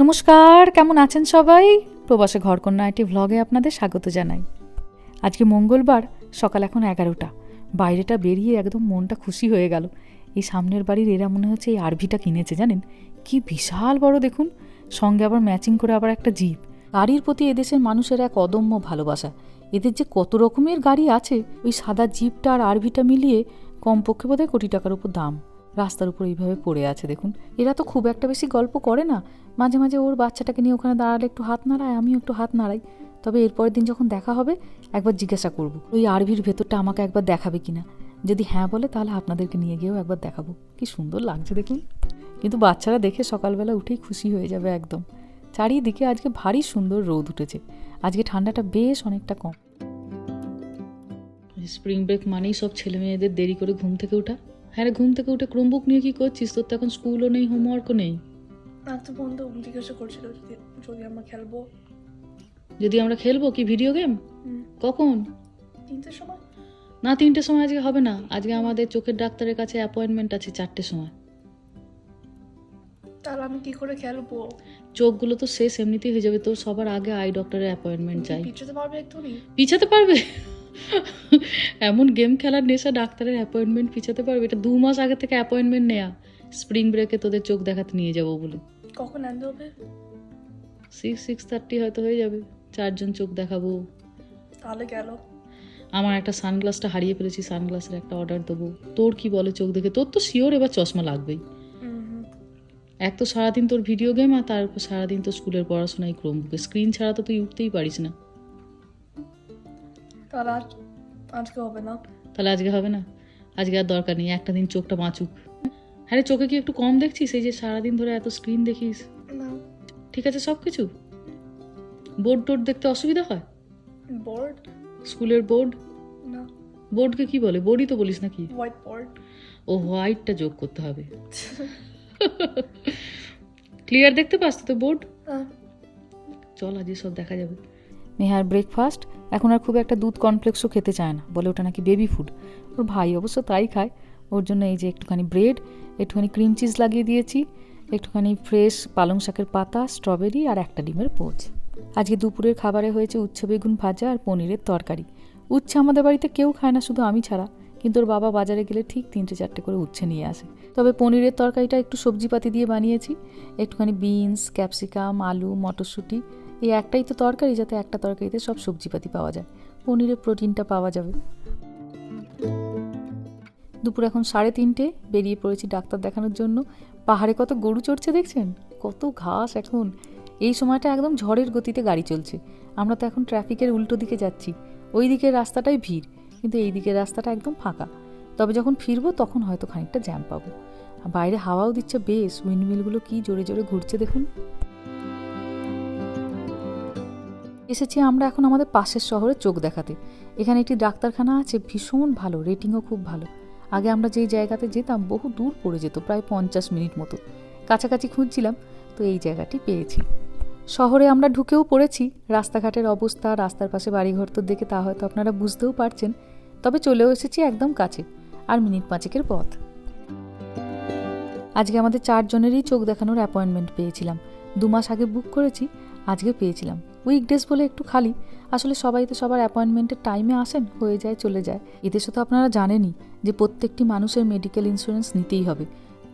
নমস্কার, কেমন আছেন সবাই? প্রবাসে ঘরকন্যা একটি ভ্লগে আপনাদের স্বাগত জানাই। আজকে মঙ্গলবার, সকাল এখন এগারোটা। বাইরেটা বেরিয়ে একদম মনটা খুশি হয়ে গেল। এই সামনের বাড়ির এরা মনে হচ্ছে এই আরভিটা কিনেছে, জানেন? কি বিশাল বড়, দেখুন। সঙ্গে আবার ম্যাচিং করে আবার একটা জিপ। গাড়ির প্রতি এদেশের মানুষের এক অদম্য ভালোবাসা। এদের যে কত রকমের গাড়ি আছে, ওই সাদা জিপটা আর আরভিটা মিলিয়ে কমপক্ষে বোধহয় কোটি টাকার উপর দাম। রাস্তার উপর এইভাবে পড়ে আছে, দেখুন। এরা তো খুব একটা বেশি গল্প করে না। মাঝে মাঝে ওর বাচ্চাটাকে নিয়ে ওখানে দাঁড়ালে একটু হাত নাড়ায়, আমিও একটু হাত নাড়াই। তবে এরপরের দিন যখন দেখা হবে, একবার জিজ্ঞাসা করব, ওই আরভির ভেতরটা আমাকে একবার দেখাবে কিনা? যদি হ্যাঁ বলে, তাহলে আপনাদেরকে নিয়ে গিয়েও একবার দেখাবো। কি সুন্দর লাগছে, দেখুন। কিন্তু বাচ্চারা দেখে সকালবেলা উঠেই খুশি হয়ে যাবে একদম। চারিদিকে আজকে ভারী সুন্দর রোদ উঠেছে। আজকে ঠান্ডাটা বেশ অনেকটা কম। স্প্রিং ব্রেক মানেই সব ছেলে মেয়েদের দেরি করে ঘুম থেকে ওঠা। হ্যাঁ রে, ঘুম থেকে উঠে ক্রোমবুক নিয়ে কি করছিস? তোর তো এখন স্কুলও নেই হোমওয়ার্কও নেই। একটা বন্ধু জিজ্ঞাসা করছিল যদি যদি আমরা খেলব। যদি আমরা খেলব কি ভিডিও গেম কখন? তিনটের সময়। না তিনটের সময় আজকে হবে না। আজকে আমাদের চোখের ডাক্তারের কাছে অ্যাপয়েন্টমেন্ট আছে চারটের সময়। তাহলে আমি কি করে খেলব? চোখগুলো তো শেষ এমনিতেই হয়ে যাবে। তোর সবার আগে আই ডক্টরের অ্যাপয়েন্টমেন্ট চাই। পিছাতে পারবে একটুনি পিছাতে পারবে? এমন গেম খেলার নেশা ডাক্তারের অ্যাপয়েন্টমেন্ট পিছাতে পারবে এটা দু মাস আগে থেকে অ্যাপয়েন্টমেন্ট নেয়া। স্প্রিং ব্রেকে তোদের চোখ দেখাতে নিয়ে যাব বলে। কখন আনতে হবে? সিক্স সিক্স থার্টি হয়তো হয়ে যাবে। চারজন চোখ দেখাবো। তাহলে গেল। আমার একটা সানগ্লাসটা হারিয়ে ফেলেছি সানগ্লাসের একটা অর্ডার দেবো। তোর কি বলে চোখ দেখে? তোর তো শিওর এবার চশমা লাগবেই। এক তো সারাদিন তোর ভিডিও গেম আর তারপর সারাদিন তোর স্কুলের পড়াশোনায় ক্রোমবুকে স্ক্রিন ছাড়া তো তুই উঠতেই পারিস না। তাহলে আজ আজকে হবে না। তাহলে আজকে হবে না? আজকে আর দরকার নেই একটা দিন চোখটা বাঁচুক। হ্যাঁ চোখে কি একটু কম দেখছিস? এই যে সারাদিন ধরে এত স্ক্রিন দেখিস। ঠিক আছে সব কিছু? বোর্ড টোর্ড দেখতে অসুবিধা হয়? বোর্ড স্কুলের বোর্ড না। বোর্ডকে কি বলে? বোর্ডই তো বলিস নাকি? হোয়াইট বোর্ড ও হোয়াইটটা যোগ করতে হবে। ক্লিয়ার দেখতে পাস তো বোর্ড হ্যাঁ। চল আজ সব দেখা যাবে। নেহার ব্রেকফাস্ট এখন আর খুব একটা দুধ কর্নফ্লেক্সও খেতে চায় না। বলে ওটা নাকি বেবি ফুড ওর ভাই অবশ্য তাই খায়। ওর জন্য এই যে একটুখানি ব্রেড একটুখানি ক্রিম চিজ লাগিয়ে দিয়েছি, একটুখানি ফ্রেশ পালং শাকের পাতা স্ট্রবেরি আর একটা ডিমের পোচ। আজকে দুপুরের খাবারে হয়েছে উচ্ছে বেগুন ভাজা আর পনিরের তরকারি। উচ্ছে আমাদের বাড়িতে কেউ খায় না, শুধু আমি ছাড়া। কিন্তু ওর বাবা বাজারে গেলে ঠিক তিনটে চারটে করে উচ্ছে নিয়ে আসে। তবে পনিরের তরকারিটা একটু সবজিপাতি দিয়ে বানিয়েছি। একটুখানি বিনস ক্যাপসিকাম আলু, মটরশুঁটি এই একটাই তো তরকারি যাতে একটা তরকারিতে সব সবজিপাতি পাওয়া যায়। পনিরের প্রোটিনটা পাওয়া যাবে। দুপুর এখন সাড়ে তিনটে, বেরিয়ে পড়েছি ডাক্তার দেখানোর জন্য। পাহাড়ে কত গরু চড়ছে দেখছেন? কত ঘাস এখন। এই সময়টা একদম ঝড়ের গতিতে গাড়ি চলছে। আমরা তো এখন ট্রাফিকের উল্টো দিকে যাচ্ছি। ওই দিকের রাস্তাটাই ভিড়, কিন্তু এই দিকের রাস্তাটা একদম ফাঁকা। তবে যখন ফিরবো তখন হয়তো খানিকটা জ্যাম পাবো। বাইরে হাওয়াও দিচ্ছে বেশ। উইন্ডমিলগুলো কি জোরে জোরে ঘুরছে দেখুন। এসেছি আমরা এখন আমাদের পাশের শহরে চোখ দেখাতে। এখানে একটি ডাক্তারখানা আছে, ভীষণ ভালো, রেটিংও খুব ভালো। আগে আমরা যেই জায়গাতে যেতাম, বহু দূর পড়ে যেত, প্রায় পঞ্চাশ মিনিট মতো। কাছাকাছি খুঁজছিলাম, তো এই জায়গাটি পেয়েছি। শহরে আমরা ঢুকেও পড়েছি, রাস্তাঘাটের অবস্থা, রাস্তার পাশে বাড়িঘর তো দেখে তা হয়তো আপনারা বুঝতেও পারছেন, তবে চলেও এসেছি একদম কাছে, আর মিনিট পাঁচেকের পথ। আজকে আমাদের চারজনেরই চোখ দেখানোর অ্যাপয়েন্টমেন্ট পেয়েছিলাম। দু মাস আগে বুক করেছি, আজকে পেয়েছিলাম। উইকডেজ বলে একটু খালি। আসলে সবাই তো সবার অ্যাপয়েন্টমেন্টের টাইমে আসেন, হয়ে যায়, চলে যায়। এদেশে তো আপনারা জানেনই যে প্রত্যেকটি মানুষের মেডিকেল ইন্স্যুরেন্স নিতেই হবে।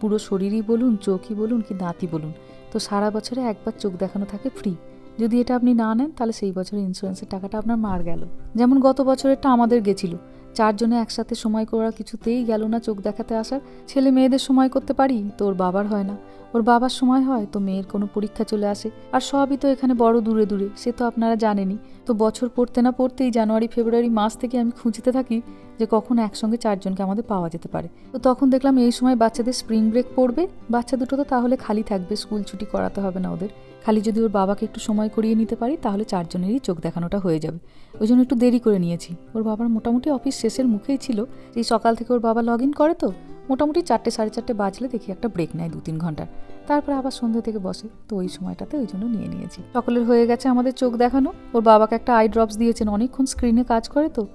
পুরো শরীরই বলুন, চোখই বলুন কি দাঁতই বলুন। তো সারা বছরে একবার চোখ দেখানো থাকে ফ্রি যদি এটা আপনি না নেন, তাহলে সেই বছরের ইন্স্যুরেন্সের টাকাটা আপনার মার গেল। যেমন গত বছরেরটা আমাদের গেছিল। চারজনে একসাথে সময় করা কিছুতেই গেল না চোখ দেখাতে আসার। ছেলে মেয়েদের সময় করতে পারি তো ওর বাবার হয় না। ওর বাবার সময় হয় তো মেয়ের কোনো পরীক্ষা চলে আসে, আর সবই তো এখানে বড় দূরে দূরে, সে তো আপনারা জানেনই। তো বছর পড়তে না পড়তেই জানুয়ারি, ফেব্রুয়ারি মাস থেকে আমি খুঁজতে থাকি যে কখন একসঙ্গে চারজনকে আমাদের পাওয়া যেতে পারে। তো তখন দেখলাম এই সময় বাচ্চাদের স্প্রিং ব্রেক পড়বে, বাচ্চা দুটো তো তাহলে খালি থাকবে, স্কুল ছুটি করাতে হবে না ওদের। খালি যদি ওর বাবাকে একটু সময় করিয়ে নিতে পারি, তাহলে চারজনেরই চোখ দেখানোটা হয়ে যাবে। ওই জন্য একটু দেরি করে নিয়েছি। ওর বাবার মোটামুটি অফিস শেষের মুখেই ছিল। এই সকাল থেকে ওর বাবা লগ ইন করে তো মোটামুটি চারটে, সাড়ে চারটে বাজলে দেখি একটা ব্রেক নেয় দু তিন ঘণ্টার। তারপরে আবার সন্ধ্যে থেকে বসে। তো ওই সময়টাতে ওই জন্য নিয়ে নিয়েছি। সকলের হয়ে গেছে আমাদের চোখ দেখানো। ওর বাবাকে একটা আই ড্রপস দিয়েছেন। অনেকক্ষণ স্ক্রিনে কাজ করে তো।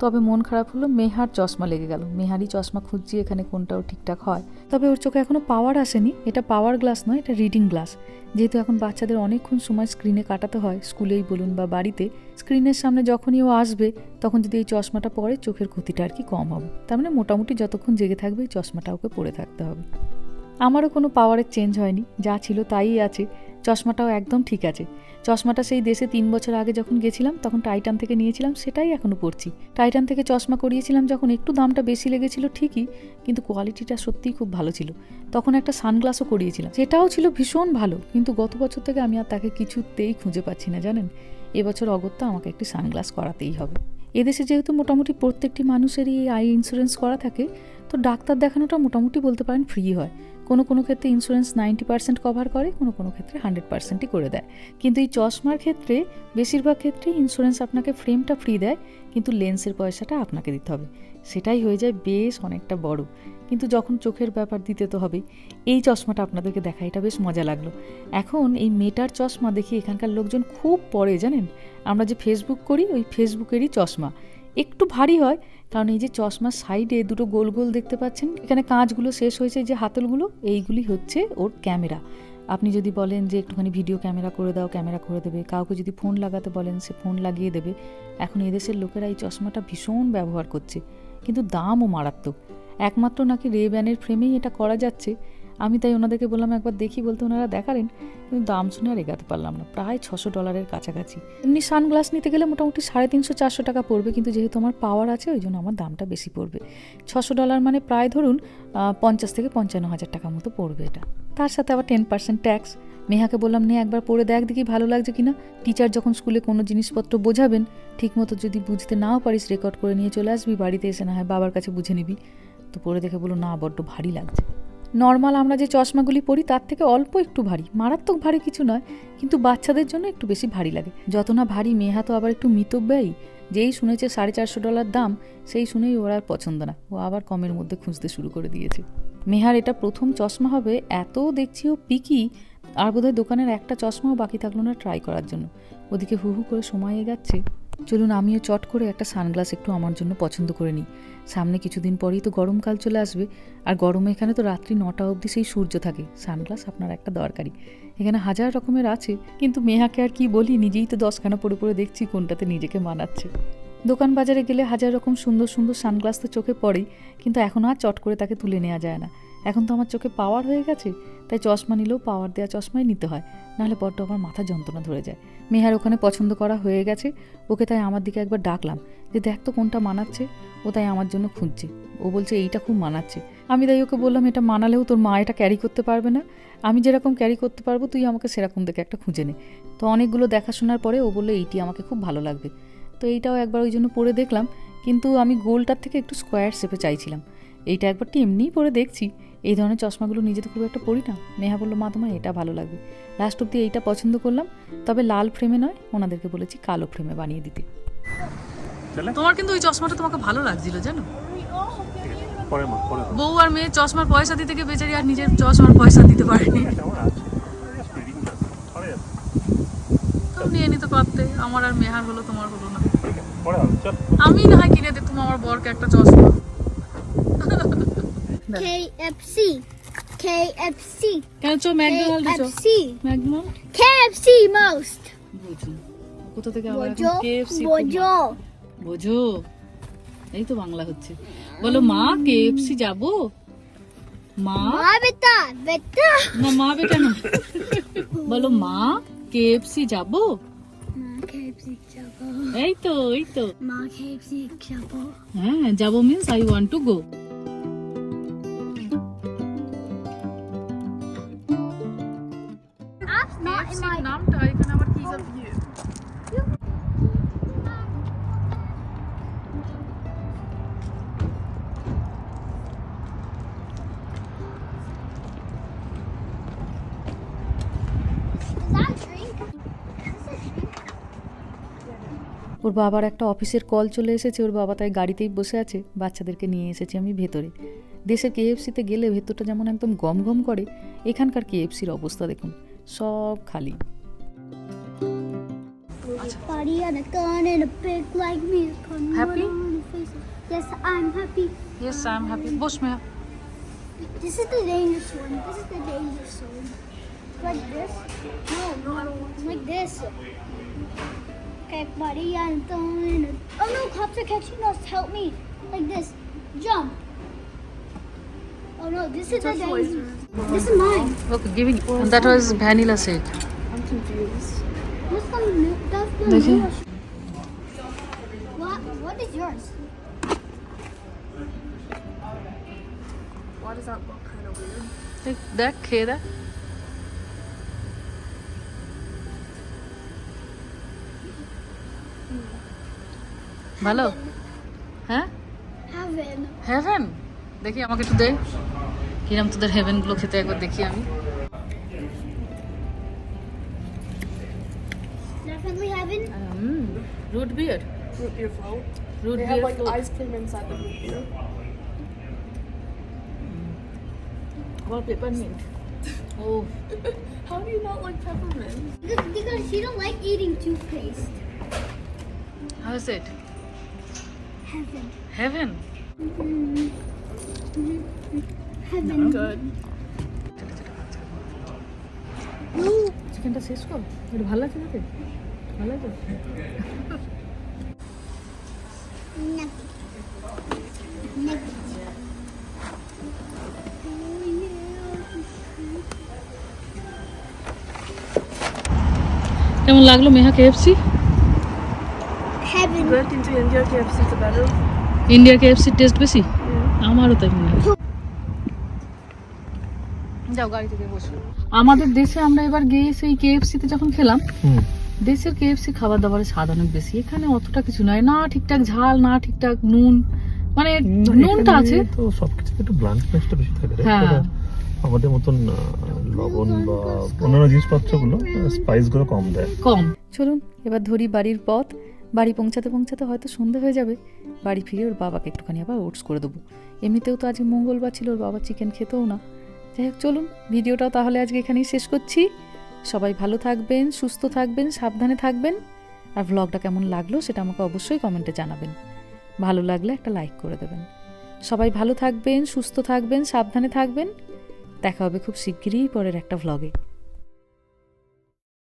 তবে মন খারাপ হলো, মেহার চশমা লেগে গেল। মেহারই চশমা খুঁজছি, এখানে কোনটাও ঠিকঠাক হয়। তবে ওর চোখে এখনও পাওয়ার আসেনি। এটা পাওয়ার গ্লাস নয়, এটা রিডিং গ্লাস। যেহেতু এখন বাচ্চাদের অনেকক্ষণ সময় স্ক্রিনে কাটাতে হয়, স্কুলেই বলুন বা বাড়িতে, স্ক্রিনের সামনে যখনই ও আসবে, তখন যদি এই চশমাটা পরে, চোখের ক্ষতিটা আর কি কম হবে। তার মানে মোটামুটি যতক্ষণ জেগে থাকবে, এই চশমাটা ওকে পরে থাকতে হবে। আমারও কোনো পাওয়ারের চেঞ্জ হয়নি, যা ছিল তাই আছে। চশমাটাও একদম ঠিক আছে। চশমাটা সেই দেশে তিন বছর আগে যখন গেছিলাম, তখন টাইটান থেকে নিয়েছিলাম, সেটাই এখনও পরছি। টাইটান থেকে চশমা করিয়েছিলাম যখন, একটু দামটা বেশি লেগেছিল ঠিকই, কিন্তু কোয়ালিটিটা সত্যিই খুব ভালো ছিল। তখন একটা সানগ্লাসও করিয়েছিলাম, সেটাও ছিল ভীষণ ভালো, কিন্তু গত বছর থেকে আমি আর তাকে কিছুতেই খুঁজে পাচ্ছি না, জানেন? এবছর অগত্যা আমাকে একটি সানগ্লাস করাতেই হবে। এদেশে যেহেতু মোটামুটি প্রত্যেকটি মানুষেরই আই ইন্স্যুরেন্স করা থাকে, তো ডাক্তার দেখানোটা মোটামুটি বলতে পারেন ফ্রি হয়। কোনো কোনো ক্ষেত্রে ইন্স্যুরেন্স নাইনটি পার্সেন্ট কভার করে, কোনো কোনো ক্ষেত্রে হান্ড্রেড পার্সেন্টই করে দেয়। কিন্তু এই চশমার ক্ষেত্রে, বেশিরভাগ ক্ষেত্রে ইন্স্যুরেন্স আপনাকে ফ্রেমটা ফ্রি দেয়, কিন্তু লেন্সের পয়সাটা আপনাকে দিতে হবে। সেটাই হয়ে যায় বেশ অনেকটা বড়। কিন্তু যখন চোখের ব্যাপার দিতে তো হবেই, এই চশমাটা আপনাদেরকে দেখা, এটা বেশ মজা লাগল। এখন এই মেটার চশমা দেখি, এখানকার লোকজন খুব পরে, জানেন? আমরা যে ফেসবুক করি, ওই ফেসবুকেরই চশমা। একটু ভারী হয়, কারণ এই যে চশমার সাইডে দুটো গোল গোল দেখতে পাচ্ছেন, এখানে কাঁচগুলো শেষ হয়েছে যে হাতলগুলো, এইগুলি হচ্ছে ওর ক্যামেরা। আপনি যদি বলেন যে একটুখানি ভিডিও ক্যামেরা করে দাও, ক্যামেরা করে দেবে, কাউকে যদি ফোন লাগাতে বলেন, সে ফোন লাগিয়ে দেবে। এখন এদেশের লোকেরা এই চশমাটা ভীষণ ব্যবহার করছে, কিন্তু দামও মারাত্মক। একমাত্র নাকি রে ব্যানের ফ্রেমেই এটা করা যাচ্ছে। আমি তাই ওনাদেরকে বললাম, একবার দেখি, বলতে ওনারা দেখালেন, কিন্তু দাম শুনে আর এগাতে পারলাম না, প্রায় ছশো ডলারের কাছাকাছি। এমনি সানগ্লাস নিতে গেলে মোটামুটি সাড়ে তিনশো, চারশো টাকা পড়বে, কিন্তু যেহেতু আমার পাওয়ার আছে, ওই জন্য আমার দামটা বেশি পড়বে। ছশো ডলার মানে প্রায় ধরুন পঞ্চাশ থেকে পঞ্চান্ন হাজার টাকা মতো পড়বে এটা। তার সাথে আবার টেন পার্সেন্ট ট্যাক্স। মেহাকে বললাম, নে, একবার পড়ে দেখ দেখি ভালো লাগছে কিনা। টিচার যখন স্কুলে কোনো জিনিসপত্র বোঝাবেন, ঠিকমতো যদি বুঝতে নাও পারিস, রেকর্ড করে নিয়ে চলে আসবি, বাড়িতে এসে না হয় বাবার কাছে বুঝে নিবি। তো পরে দেখে বলো না, বড্ড ভারী লাগছে। নর্মাল আমরা যে চশমাগুলি পরি, তার থেকে অল্প একটু ভারী। মারাত্মক ভারী কিছু নয়, কিন্তু বাচ্চাদের জন্য একটু বেশি ভারী লাগে। যত না ভারী মেহা তো আবার একটু মিতব্যয়ী যেই শুনেছে সাড়ে চারশো ডলার দাম, সেই শুনেই ওর আর পছন্দ না। ও আবার কমের মধ্যে খুঁজতে শুরু করে দিয়েছে। মেহার, এটা প্রথম চশমা হবে এত দেখছি ও পিকি। আর বোধহয় দোকানের একটা চশমাও বাকি থাকল না ট্রাই করার জন্য। ওদিকে হু হু করে সময় এগাচ্ছে। চলুন, আমিও চট করে একটা সানগ্লাস একটু আমার জন্য পছন্দ করে নিই। সামনে কিছুদিন পরেই তো গরমকাল চলে আসবে। আর গরমে এখানে তো রাত্রি নটা অবধি সেই সূর্য থাকে। সানগ্লাস আপনার একটা দরকারি। এখানে হাজার রকমের আছে, কিন্তু মেহাকে আর কি বলি, নিজেই তো দশখানা পরে পরে দেখছি কোনটাতে নিজেকে মানাচ্ছে। দোকান বাজারে গেলে হাজার রকম সুন্দর সুন্দর সানগ্লাস তো চোখে পড়েই, কিন্তু এখন আর চট করে তাকে তুলে নেওয়া যায় না। এখন তো আমার চোখে পাওয়ার হয়ে গেছে, তাই চশমা নিলেও পাওয়ার দেওয়া চশমাই নিতে হয়। নাহলে বড্ড আমার মাথা যন্ত্রণা ধরে যায়। মেহার ওখানে পছন্দ করা হয়ে গেছে, ওকে তাই আমার দিকে একবার ডাকলাম যে, দেখ তো কোনটা মানাচ্ছে, ও তাই আমার জন্য খুঁজছে। ও বলছে, এইটা খুব মানাচ্ছে। আমি তাই ওকে বললাম, এটা মানালেও তোর মা এটা ক্যারি করতে পারবে না। আমি যেরকম ক্যারি করতে পারব, তুই আমাকে সেরকম দেখে একটা খুঁজে নে। তো অনেকগুলো দেখাশোনার পরে ও বলল, এইটি আমাকে খুব ভালো লাগবে। তো এইটাও একবার ওই জন্য পরে দেখলাম, কিন্তু আমি গোলটার থেকে একটু স্কোয়ার শেপে চাইছিলাম। এইটা একবারটি এমনিই পরে দেখছি। এই ধরনের চশমাগুলো নিজে তো খুব একটা পরি না। নেহা বলল মা তোমার এটা ভালো লাগবে। লাস্ট অব্দি এইটা পছন্দ করলাম তবে লাল ফ্রেমে নয় ওনাদেরকে বলেছি কালো ফ্রেমে বানিয়ে দিতে। তোমার কিন্তু ওই চশমাটা তোমাকে ভালো লাগছিল জানো? পরে মা পরে মা। বউ আর মেয়ে চশমার পয়সা দিতে গিয়ে বেচারি আর নিজের চশমার পয়সা দিতে পারেনি। নিয়ে নিতে পারতে আমার আর মেহার হলো তোমার হলো না। আমি না হয় কিনে দিতাম আমার বরকে একটা চশমা। KFC. KFC. কেন চো ম্যাকডোনাল্ড চো KFC. McDonald KFC most. বুঝুন কোথা থেকে এখন Bojo. KFC Bojo. এই তো বাংলা হচ্ছে বলো মা কেএফসি যাব মা Ma beta. Beta. না মা বেটা না বলো মা যাব KFC chabo. এই তো এই তো Ma KFC chabo. হ্যাঁ যাব means I want to go ওর বাবার একটা অফিসের কল চলে এসেছে ওর বাবা তাই গাড়িতেই বসে আছে বাচ্চাদেরকে নিয়ে এসেছি আমি ভেতরে। দেশের কেএফসিতে গেলে ভেতরটা যেমন একদম গম গম করে এখানকার কেএফসির অবস্থা দেখুন সব খালি। Okay, buddy, I'm throwing. Oh no, cops are catching us. Help me. Like this. Jump. Oh no, this is a. This is mine. Look, giving. And that was vanilla cake. I'm confused. What's the? That's the What, what is yours? Why does that look kind of weird? Like that, Kira? ভালো হ্যাঁ Heaven. Haven দেখি আমাকে একটু দে কিরম তোদের হেভেনগুলো খেতে একবার দেখি আমি Definitely heaven. Root beer Root beer float. Root They have beer like ice cream inside the root beer. আবার peppermint O How do you not like peppermint? Because, because she don't like eating toothpaste. How is it Heaven. Heaven Heaven. Good. No. চিকেনটা শেষ কর এটা ভালো আছে নাকি ভালো. Oh, কেমন লাগল Meha KFC Heaven. Good. Into India KFC is better. ইন্ডিয়ার কেএফসি টেস্ট বেশি? আমারও তাই মনে হয়। যাও বসো। আমাদের দেশে আমরা এবার গিয়ে সেই কেএফসিতে যখন খেলাম দেশের কেএফসি খাবার দাবারের স্বাদ অনেক বেশি। এখানে অতটা কিছু নয় না ঠিকঠাক ঝাল না ঠিকঠাক নুন। মানে নুনটা আছে। তো সবকিছুতে একটু ব্লান্টনেসটা বেশি থাকে হ্যাঁ। আমাদের মতন লবণ বা অন্যান্য জিনিসপত্রগুলো স্পাইসগুলো কম দেয়। কম। চলুন এবার ধরি বাড়ির পথ। বাড়ি পৌঁছাতে পৌঁছাতে হয়তো সন্ধে হয়ে যাবে। বাড়ি ফিরে ওর বাবাকে একটুখানি আবার ওটস করে দেবো। এমনিতেও তো আজকে মঙ্গলবার ছিল, ওর বাবা চিকেন খেতেও না। যাই হোক, চলুন, ভিডিওটাও তাহলে আজকে এখানেই শেষ করছি। সবাই ভালো থাকবেন, সুস্থ থাকবেন, সাবধানে থাকবেন। আর ভ্লগটা কেমন লাগল সেটা আমাকে অবশ্যই কমেন্টে জানাবেন। ভালো লাগলে একটা লাইক করে দেবেন। সবাই ভালো থাকবেন, সুস্থ থাকবেন, সাবধানে থাকবেন। দেখা হবে খুব শিগগিরই পরের একটা ভ্লগে